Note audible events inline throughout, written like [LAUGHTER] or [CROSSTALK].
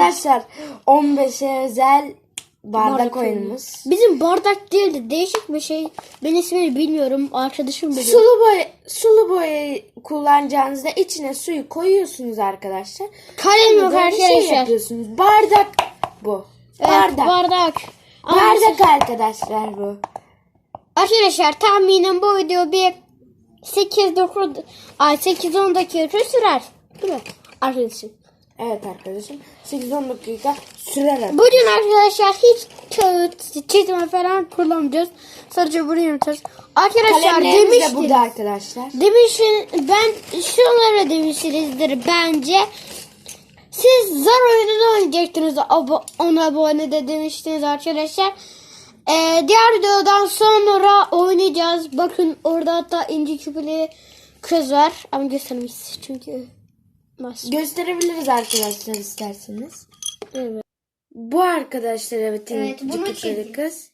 arkadaşlar 15'e özel bardak, Bardak oyunumuz. Bizim bardak değil de değişik bir şey. Ben ismini bilmiyorum. Arkadaşım biliyor. Sulu boy sulu boyayı kullanacağınızda içine suyu koyuyorsunuz arkadaşlar. Kalem yok şey arkadaşlar. yapıyorsunuz. Bardak bu. Evet, bardak. bardak. Ama Bardak arkadaşlar bu. Arkadaşlar tahminen bu video bir 8-9 ay 8-10 dakika sürer. Değil mi? Arkadaşım. Evet arkadaşım. 8-10 dakika sürer. Bugün arkadaşlar hiç kağıt çizme falan kullanmayacağız. Sadece bunu yapacağız. Arkadaşlar Kalemlerimiz de demiştiniz. burada arkadaşlar. Demişsin ben şunlara demişsinizdir bence. Siz zar oyununu oynayacaktınız. Abo, ona abone de demiştiniz arkadaşlar. Ee, diğer videodan sonra oynayacağız. Bakın orada hatta inci küpeli kız var. Ama göstermeyiz çünkü. Nasıl? Gösterebiliriz arkadaşlar isterseniz. Evet. Bu arkadaşlar evet, Evet, bunu çizdim. kız.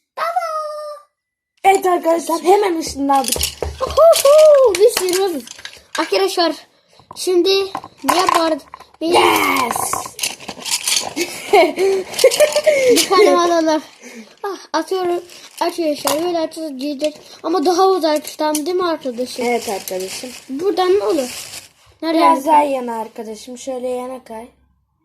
Evet arkadaşlar hemen ışınlandık. Huhu, bir sürü. Arkadaşlar şimdi ne yapar? Bir, Yes. [LAUGHS] bir tane alalım. Ah, atıyorum. Arkadaşlar böyle atacağız giyeceğiz. Ama daha uzaktan değil mi arkadaşım? Evet arkadaşım. Buradan ne olur? Nereden? Biraz daha yana arkadaşım. Şöyle yana kay.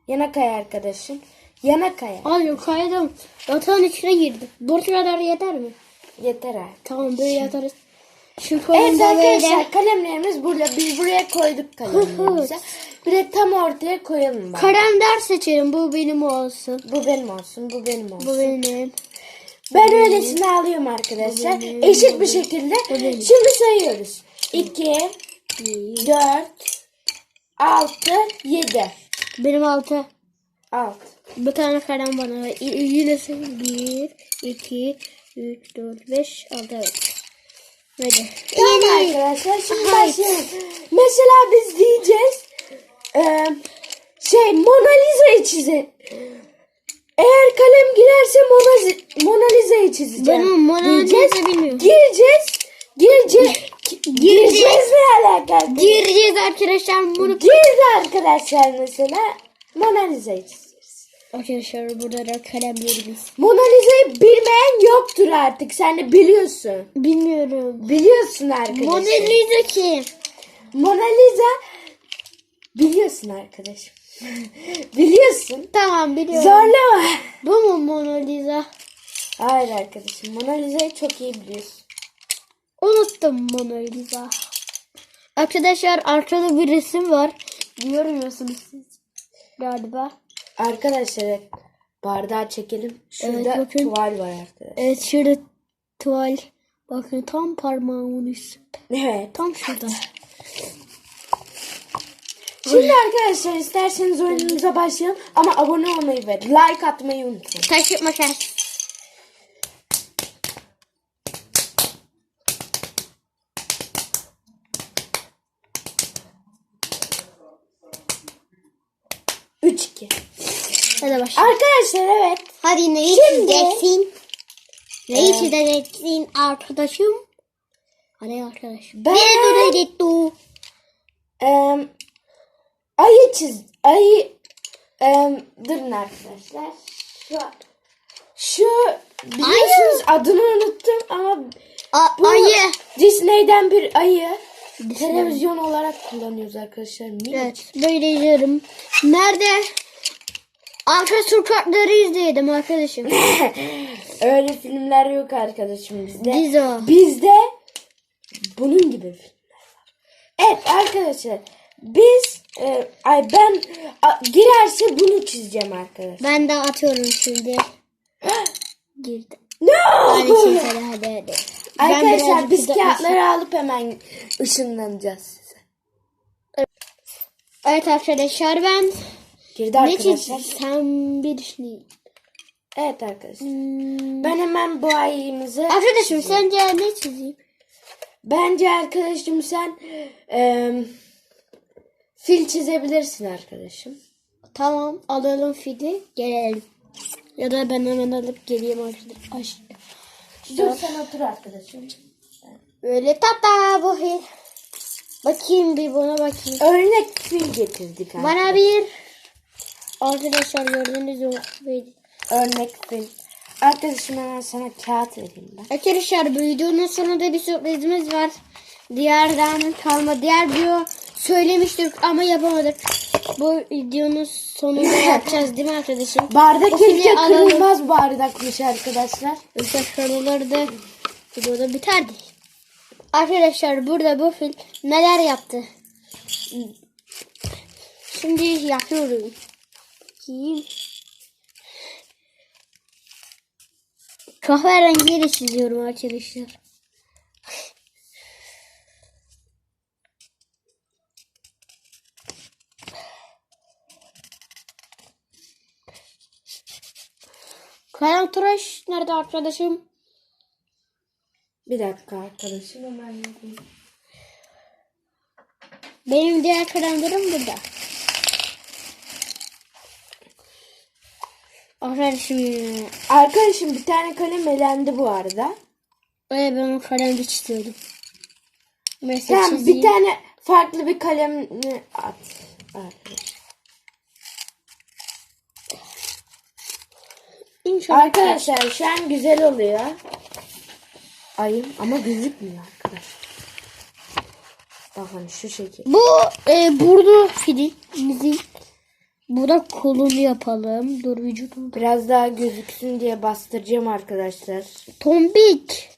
Yana kay arkadaşım. Yana kay. Ay yok kaydım. Yatağın içine girdim. Burç kadar yeter mi? Yeter artık. Tamam böyle yatarız. Şu Evet arkadaşlar böyle. kalemlerimiz burada. Biz buraya koyduk kalemlerimizi. Bir de tam ortaya koyalım bak. Kalender seçelim. Bu benim olsun. Bu benim olsun. Bu benim olsun. Bu benim. Ben öylesine alıyorum arkadaşlar. benim, Eşit bir şekilde. benim. Şimdi sayıyoruz. 2, 4, 6, 7. Benim altı. 6. Bir tane kalem bana. Yine sen. Bir, iki, üç, dört, beş, altı. Evet. Hadi. Tamam arkadaşlar şimdi başlayalım. Mesela biz diyeceğiz. eee, şey Mona Lisa'yı çizin. Eğer kalem girerse Mona, Mona Lisa'yı çizeceğim. Ben Mona diyeceğiz. Lisa bilmiyorum. Gireceğiz. Gireceğiz. Gireceğiz ne alaka? Gireceğiz arkadaşlar bunu. Girdi arkadaşlar mesela Mona Lisa'yı. Arkadaşlar burada da kalemlerimiz. Mona Lisa'yı bilmeyen yoktur artık. Sen de biliyorsun. Bilmiyorum. Biliyorsun arkadaşlar. Mona Lisa kim? Mona Lisa biliyorsun arkadaşım. [LAUGHS] biliyorsun. Tamam biliyorum. Zorlama. Bu mu Mona Lisa? Hayır arkadaşım. Mona Lisa'yı çok iyi biliyorsun. Yapmıştım Mona Lisa. Arkadaşlar arkada bir resim var. Görmüyorsunuz siz galiba. Arkadaşlar evet, bardağı çekelim. Şurada evet, bakın. tuval var arkadaşlar. Evet şurada tuval. Bakın tam parmağımın üstünde. Evet. Tam şurada. Şimdi arkadaşlar isterseniz oyunumuza başlayalım ama abone olmayı ve like atmayı unutmayın. Taşıtma kaç. 3-2. Hadi başlayalım. Arkadaşlar evet. Hadi neyi Şimdi... çizeceksin? Neyi ee... çizeceksin arkadaşım? Hadi arkadaşım. Ben... Ne dedi Ee, ayı çiz... Ayı... Ee, durun arkadaşlar. Şu şu biliyorsunuz ayı. adını unuttum ama A, bu ayı. Disney'den bir ayı. Televizyon olarak kullanıyoruz arkadaşlar. Minik. Evet böyle izliyorum. Nerede? Arka sokakları izleyelim arkadaşım. [LAUGHS] Öyle filmler yok arkadaşım bizde. O. Bizde bunun gibi filmler var. Evet arkadaşlar biz e, ay ben a, girerse bunu çizeceğim arkadaşlar. Ben de atıyorum şimdi. [GASPS] Girdi. No! Hadi hadi hadi. Arkadaşlar biz kağıtları alıp hemen ışınlanacağız size. Evet arkadaşlar ben Girdi ne arkadaşlar. çizsem bir düşüneyim. Evet arkadaşlar. Hmm. Ben hemen bu ayımızı Arkadaşım sence ne çizeyim? Bence arkadaşım sen e, fil çizebilirsin arkadaşım. Tamam alalım fili gelelim. Ya da ben hemen alıp geleyim arkadaşlar. Dur sen otur arkadaşım. Böyle tata bu fil. Bakayım bir buna bakayım. Örnek fil getirdik Bana bir Arkadaşlar gördüğünüz gibi. Örnek film. Arkadaşım hemen sana kağıt vereyim ben. Arkadaşlar bu videonun sonunda bir sürprizimiz var. Diğerden kalma. Diğer video söylemiştik ama yapamadık. Bu videonun sonunda yapacağız değil mi arkadaşım? Bardak O keşke kırılmaz bardakmış arkadaşlar. Yoksa şuraları da videoda biterdi. Arkadaşlar burada bu fil neler yaptı? Şimdi yapıyorum. Bakayım. Kahverengiyle çiziyorum arkadaşlar. Kalem tıraş nerede arkadaşım? Bir dakika arkadaşım hemen yapayım. Benim diğer kalemlerim burada. Arkadaşım. Arkadaşım bir tane kalem elendi bu arada. Öyle ben o kalemde çiziyordum. Mesela Tamam bir tane farklı bir kalemini at. Arkadaşlar. İnşallah. Arkadaşlar şu an güzel oluyor. Ayım ama gözükmüyor arkadaşlar. Bakın şu şekil. Bu e, burnu filimizin. Burada kolunu yapalım. Dur vücudum. Biraz daha gözüksün diye bastıracağım arkadaşlar. Tombik.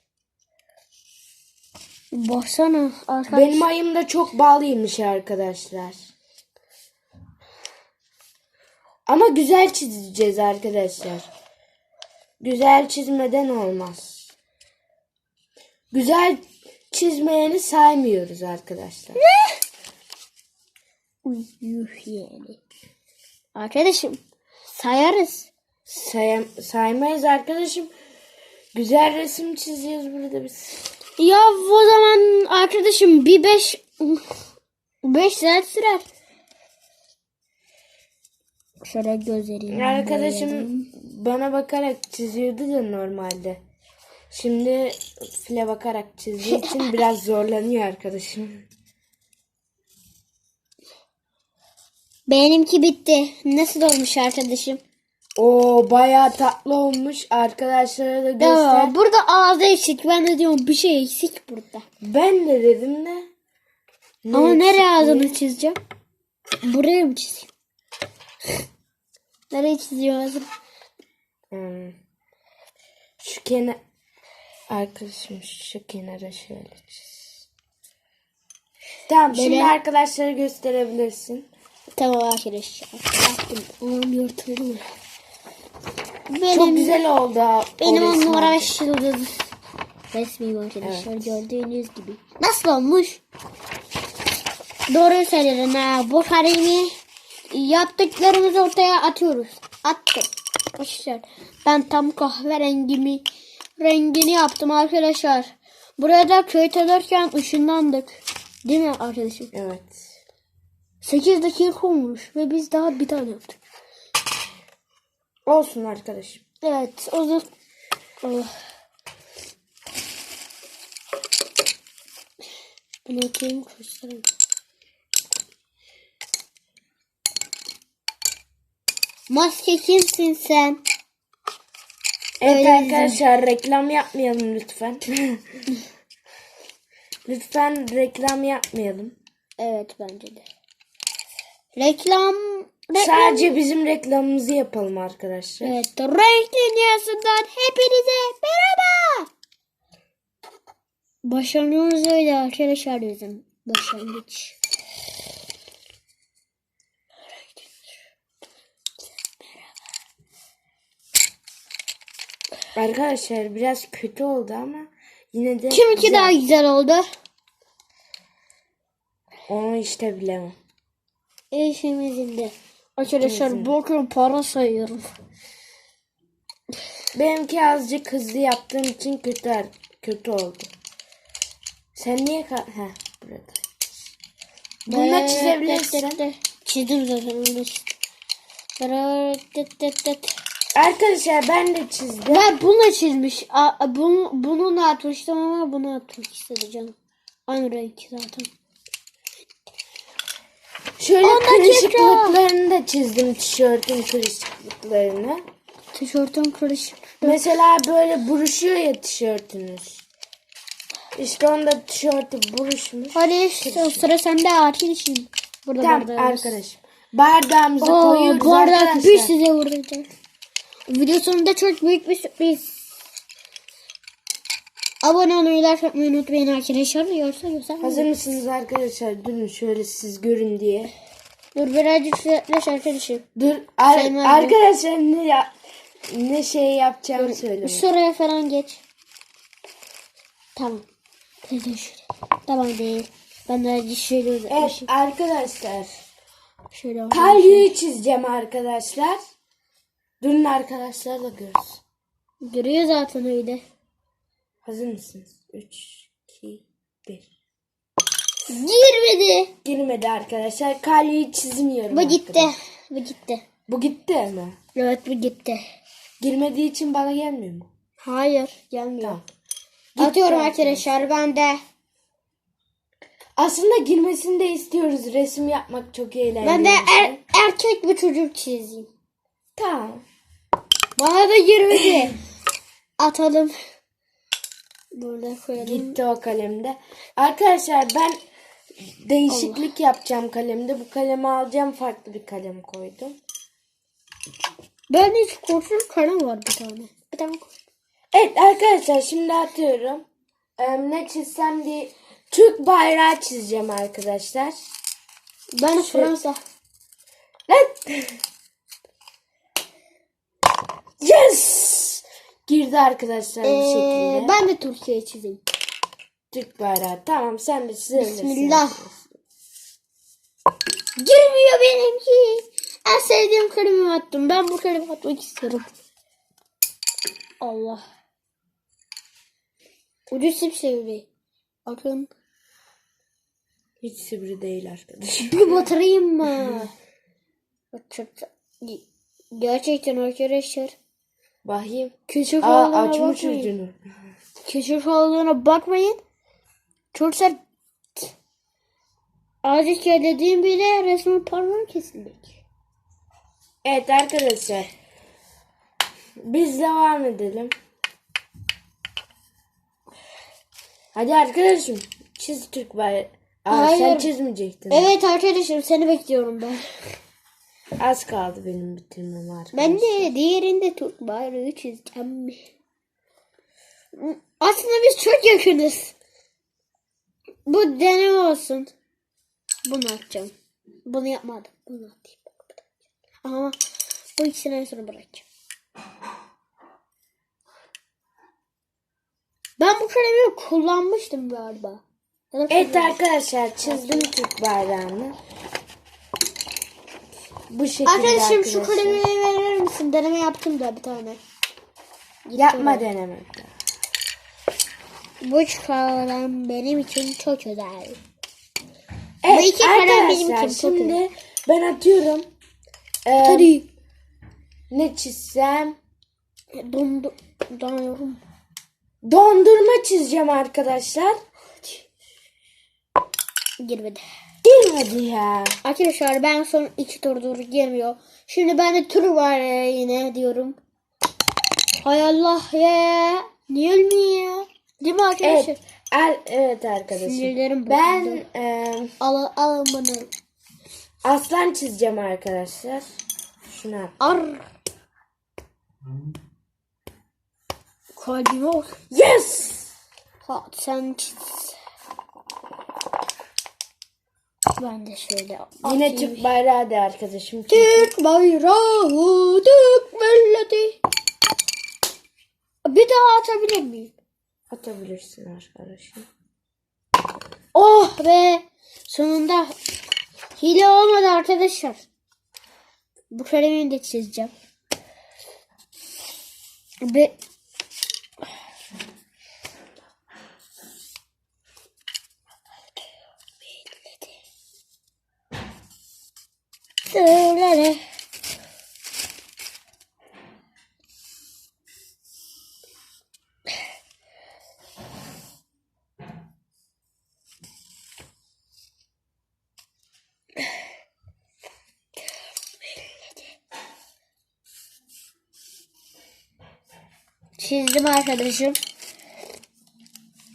Baksana arkadaş. Benim ayım da çok bağlıymış arkadaşlar. Ama güzel çizeceğiz arkadaşlar. Güzel çizmeden olmaz. Güzel çizmeyeni saymıyoruz arkadaşlar. Yuh yani. Arkadaşım sayarız. Say saymayız arkadaşım. Güzel resim çiziyoruz burada biz. Ya o zaman arkadaşım bir beş beş saat sürer. Şöyle gözlerimi Arkadaşım boyadım. bana bakarak çiziyordu da normalde. Şimdi file bakarak çizdiği için [LAUGHS] biraz zorlanıyor arkadaşım. Benimki bitti. Nasıl olmuş arkadaşım? Oo bayağı tatlı olmuş. Arkadaşlara da göster. Ya, burada ağzı eksik. Ben de diyorum bir şey eksik burada. Ben de dedim de. Ne Ama nereye ağzını çizeceğim? Buraya mı çizeyim? Nereye çiziyorum ağzını? Hmm. Şu kenar arkadaşım şu kenara şöyle çiz. Tamam şimdi Böyle- arkadaşlara gösterebilirsin. Tamam arkadaşlar. Yaptım. Ulan yırtıldı. Benim, Çok güzel oldu. Benim on numara beş yıldız. Resmiyim arkadaşlar gördüğünüz gibi. Nasıl olmuş? Doğru söyledin ha. Bu haremi yaptıklarımızı ortaya atıyoruz. Attık. Arkadaşlar ben tam kahverengimi rengini yaptım arkadaşlar. Burada köy tanırken ışınlandık. Değil mi arkadaşım? Evet. 8 dakika olmuş ve biz daha bir tane yaptık. Olsun arkadaşım. Evet o zaman Allah. Bunu atayım göstereyim. Maske kimsin sen? Evet Öyle arkadaşlar reklam yapmayalım lütfen. [LAUGHS] lütfen reklam yapmayalım. Evet bence de. Reklam. Reklam. Sadece bizim reklamımızı yapalım arkadaşlar. Evet renk dünyasından hepinize merhaba. Başlangıcımız öyle arkadaşlar bizim. Başlangıç. Arkadaşlar biraz kötü oldu ama yine de Kiminki güzel. daha güzel oldu? Onu işte bilemem. Eşimizin de. Arkadaşlar bakın para sayıyorum. Benimki azıcık hızlı yaptığım için kötü kötü oldu. Sen niye ka Heh, burada. Bununla çizebilirsin. Çizdim zaten. Tıt tıt tıt. Arkadaşlar ben de çizdim. Ben bunu çizmiş. A, bunu, bunu atmıştım ama bunu atmak istedi canım. Aynı renk zaten. şöyle Onda kırışıklıklarını da çizdim tişörtün kırışıklıklarını. Tişörtüm karışık. Mesela böyle buruşuyor ya tişörtünüz. İşte onda tişörtü buruşmuş. Hadi sıra, sıra sende arkadaşım. Burada Tamam bardağımız. arkadaşım. Bardağımızı Oo, koyuyoruz bu arada arkadaşlar. bir size vuracağım. Video sonunda çok büyük bir sürpriz. Abone olmayı, like atmayı unutmayın arkadaşlar. Yoksa yoksa. Hazır mısınız arkadaşlar? Durun şöyle siz görün diye. Dur birazcık yaklaş arkadaşım. Dur ar- ben. arkadaşlar ne ya ne şey yapacağımı söyleme. Şuraya falan geç. Tamam. Teyze şuraya. Tamam değil. Ben de şöyle Evet uzatmışım. arkadaşlar. Şöyle olmuş. Kalyoyu çizeceğim arkadaşlar. Durun arkadaşlar da görsün. Görüyor zaten öyle. Hazır mısınız? 3, 2, 1. Girmedi. Girmedi arkadaşlar. Kalyoyu çizmiyorum. Bu gitti. arkadaşlar. Bu gitti. Bu gitti mi? Evet bu gitti. Girmediği için bana gelmiyor mu? Hayır gelmiyor. Tamam. Atıyorum Gitti arkadaşlar ben de. Aslında girmesini de istiyoruz. Resim yapmak çok eğlenceli. Ben de şey. er, erkek bir çocuk çizeyim. Tamam. Bana da girmedi. [CLEARS THROAT] Atalım. Burada koyalım. Gitti o kalemde. Arkadaşlar ben değişiklik yapacağım kalemde. Bu kalemi alacağım. Farklı bir kalem koydum. Ben de korkunç kalem var bir tane. Bir tane koy. Evet arkadaşlar şimdi atıyorum. Ee, ne çizsem bir Türk bayrağı çizeceğim arkadaşlar. Ben de Fransa. Lan! Yes! Girdi arkadaşlar bir Ee, şekilde. ben de Türkiye çizeyim. Türk bayrağı. Tamam sen de çizebilirsin. Bismillah. Girmiyor benimki. En sevdiğim kalemi attım. Ben bu kalemi atmak istiyorum. Allah. Ucu sipsivri. Bakın. Hiç sivri değil arkadaşım. Bir [LAUGHS] batırayım mı? Gerçekten arkadaşlar. Bakayım. Küçük Aa olduğuna açmış bakmayın. ucunu. Küçük olduğuna bakmayın. Çok sert. Azıcık dediğim bile resmin parmağı kesilecek. Evet arkadaşlar. Biz devam edelim. Hadi arkadaşım. Çiz Türk bayrağı. Aa, sen Hayır. çizmeyecektin. Evet arkadaşım seni bekliyorum ben. Az kaldı benim bitirmem artık. Ben de diğerinde Türk bayrağı çizeceğim. Aslında biz çok yakınız. Bu deneme olsun. Bunu atacağım. Bunu yapmadım. Bunu atayım. Ama bu ikisini en sona bırakacağım. Ben bu kalemi kullanmıştım galiba. Evet arkadaşlar çizdim Türk bayrağını. Bu şekilde Arkadaşım şu arkadaşlar. kalemi verir misin? Deneme yaptım da bir tane. Yapma deneme. Bu kalem benim için çok özel. Evet iki kalem benim için çok şimdi ben atıyorum. Ee, Hadi. ne çizsem? Dondu. Donuyorum. Dondurma çizeceğim arkadaşlar. Girmedi. Girmedi ya. Arkadaşlar ben son iki turdur girmiyor. Şimdi ben de tur var yine diyorum. Hay Allah ya. Niye ölmüyor? Değil mi arkadaşlar? Evet. Er, evet arkadaşım. Sinirlerim. Ben e, Al, alın bunu. aslan çizeceğim arkadaşlar. Şuna. Ar. Kalbime ol. Yes! Ha, sen çiz. Ben de şöyle Yine atayım. Türk bayrağı de arkadaşım. Türk bayrağı, Türk milleti. Bir daha atabilir miyim? Atabilirsin arkadaşım. Oh be! Sonunda hile olmadı arkadaşlar. Bu kalemini de çizeceğim. Ve Dövlere. Çizdim arkadaşım.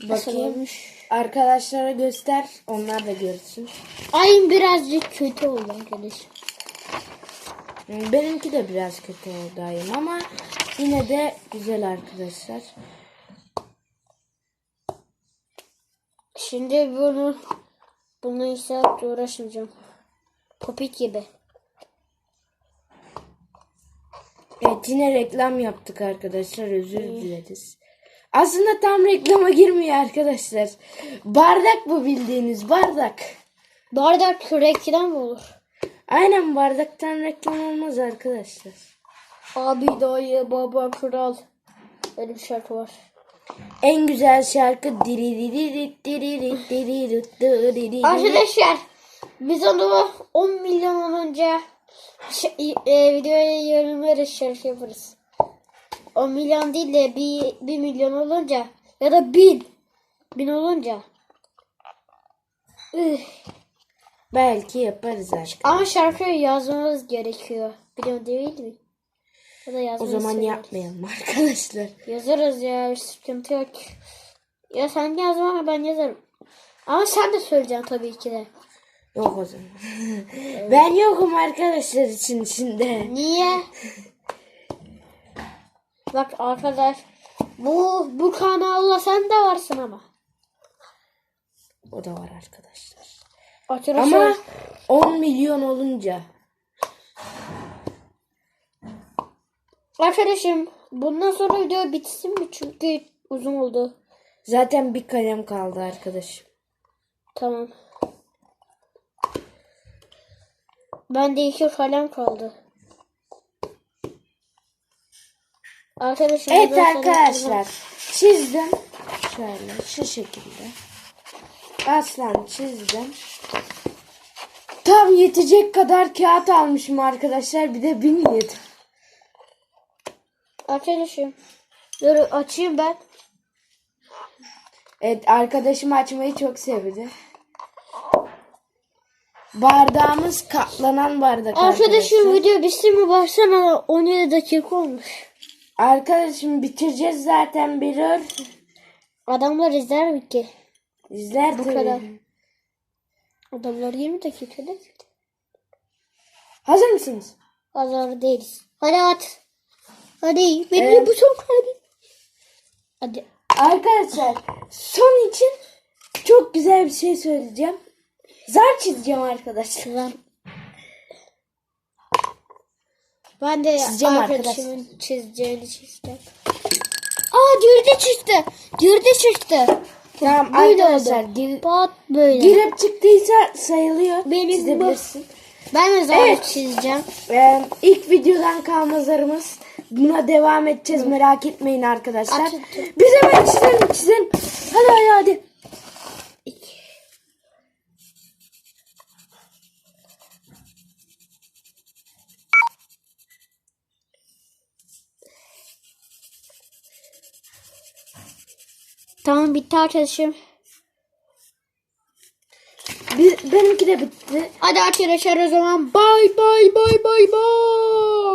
Bakayım. Arkadaşlara göster. Onlar da görsün. Ay birazcık kötü oldu arkadaşım. Yani benimki de biraz kötü oldu ayım ama yine de güzel arkadaşlar. Şimdi bunu bunu ise uğraşmayacağım. Popit gibi. Evet yine reklam yaptık arkadaşlar. Özür dileriz. Aslında tam reklama girmiyor arkadaşlar. Bardak bu bildiğiniz bardak. Bardak reklam mı olur? Aynen bardaktan reklam olmaz arkadaşlar. Abi dayı baba kral. Öyle bir şarkı var. En güzel şarkı diri diri diri diri diri diri diri. Arkadaşlar biz onu 10 milyon olunca e, videoya yorumlarız şarkı yaparız. 10 milyon değil de 1, 1 milyon olunca ya da 1000 1000 olunca. Üh. Belki yaparız arkadaşlar. Ama şarkıyı yazmamız gerekiyor. Biliyor değil mi? O da O zaman gerekiyor. yapmayalım [LAUGHS] arkadaşlar. Yazarız ya bir sıkıntı yok. Ya sen yazma ben yazarım. Ama sen de söyleyeceksin tabii ki de. Yok o zaman. [LAUGHS] ben yokum arkadaşlar için içinde. Niye? Bak arkadaş bu bu kanalda sen de varsın ama. O da var arkadaşlar. Arkadaşlar Ama 10 milyon olunca. arkadaşım bundan sonra video bitsin mi çünkü uzun oldu. Zaten bir kalem kaldı arkadaşım. Tamam. Ben de iki kalem kaldı. Arkadaşım Evet arkadaşlar. Çizdim. Şöyle şu şekilde. Aslan çizdim. Tam yetecek kadar kağıt almışım arkadaşlar. Bir de bilmiyordum. Arkadaşım. Dur açayım ben. Evet arkadaşım açmayı çok sevdi. Bardağımız katlanan bardak Arkadaşım arkadaşlar. video bitsin mi başlamadan 17 dakika olmuş. Arkadaşım bitireceğiz zaten birer. Adamlar izler mi ki? İzler Bu tabii. kadar. Adamlar 20 dakikada. Hazır mısınız? Azar değiliz. Hadi at. Hadi. Benim Evet. bu son hadi. Hadi. Arkadaşlar son için çok güzel bir şey söyleyeceğim. Zar çizeceğim arkadaşlar. Ben, ben de Çizeceğim arkadaşımın çizeceğini çizeceğim. Aa girdi çıktı. Girdi çıktı. Tamam Böyle arkadaşlar oldu. gir- Pat böyle. girip çıktıysa sayılıyor. Benim. Çizebilirsin. Ben de zar Evet. çizeceğim. Ee, ilk videodan kalma zarımız. Buna devam edeceğiz merak etmeyin arkadaşlar. Aç, aç. Biz hemen çizelim çizelim. Hadi hadi hadi. Tamam bitti arkadaşım. Biz, benimki de bitti. Hadi arkadaşlar o zaman bay bay bay bay bay.